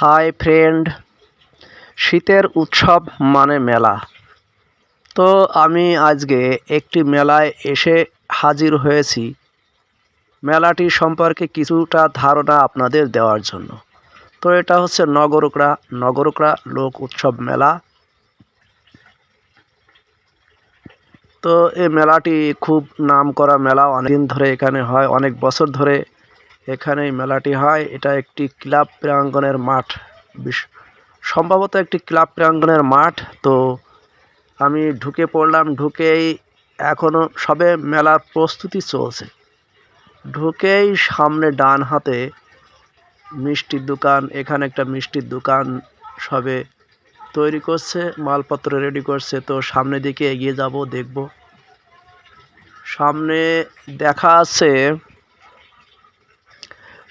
Hi friend, শীতের উৎসব মানে মেলা। তো আমি আজকে একটি মেলায় এসে হাজির হয়েছি। মেলাটি সম্পর্কে কিছুটা ধারণা আপনাদের দেওয়ার জন্য। তো এটা হচ্ছে নগরকড়া নগরকড়া লোক উৎসব মেলা। তো এই মেলাটি খুব নাম করা মেলা অনেকদিন ধরে এখানে হয়, অনেক বছর ধরে এখানে মেলাটি হয়। এটা একটি ক্লাব প্রাঙ্গণের মাঠ। বিশ- সম্ভবত একটি ক্লাব প্রাঙ্গণের মাঠ। তো আমি ঢুকে পড়লাম, ঢুকেই এখনও সবে মেলার প্রস্তুতি চলছে। ঢুকেই সামনে ডান হাতে মিষ্টির দোকান। এখানে একটা মিষ্টির দোকান সবে তৈরি করছে, মালপত্র রেডি করছে। তো সামনে দিকে এগিয়ে যাব, দেখব। সামনে দেখা আছে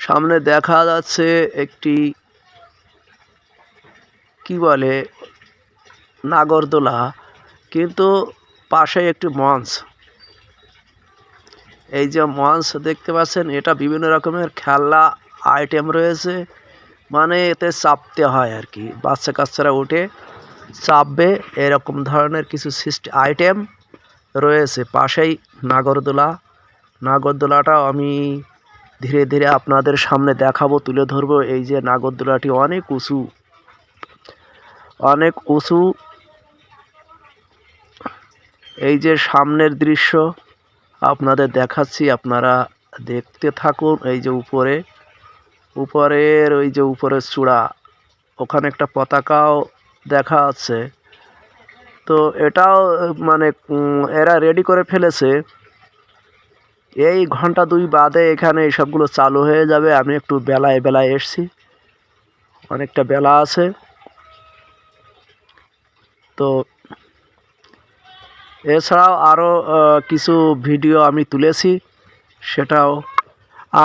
সামনে দেখা যাচ্ছে একটি, কি বলে, নাগরদোলা, কিন্তু পাশে একটি মঞ্চ। এই যে মঞ্চ দেখতে পাচ্ছেন, এটা বিভিন্ন রকমের খেলনা আইটেম রয়েছে। মানে এতে চাপতে হয় আর কি। বাচ্চা কাচ্চারা উঠে চাপবে, এরকম ধরনের কিছু সিস্ট, আইটেম রয়েছে। পাশেই নাগরদোলা। নাগরদোলাটাও আমি ধীরে ধীরে আপনাদের সামনে দেখাবো, তুলে ধরবো। এই যে নাগরদোলাটি অনেক উঁচু। অনেক উঁচু। এই যে সামনের দৃশ্য আপনাদের দেখাচ্ছি, আপনারা দেখতে থাকুন এই যে উপরে। উপরের ওই যে উপরের চূড়া, ওখানে একটা পতাকাও দেখা যাচ্ছে তো এটাও মানে এরা রেডি করে ফেলেছে। এই ঘণ্টা দুই বাদে এখানে সবগুলো চালু হয়ে যাবে। আমি একটু বেলায় বেলায় এসছি। অনেকটা বেলা আছে। তো এছাড়াও আরও কিছু ভিডিও আমি তুলেছি। সেটাও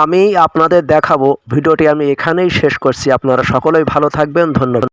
আমি আপনাদের দেখাবো। ভিডিওটি আমি এখানেই শেষ করছি। আপনারা সকলেই ভালো থাকবেন। ধন্যবাদ।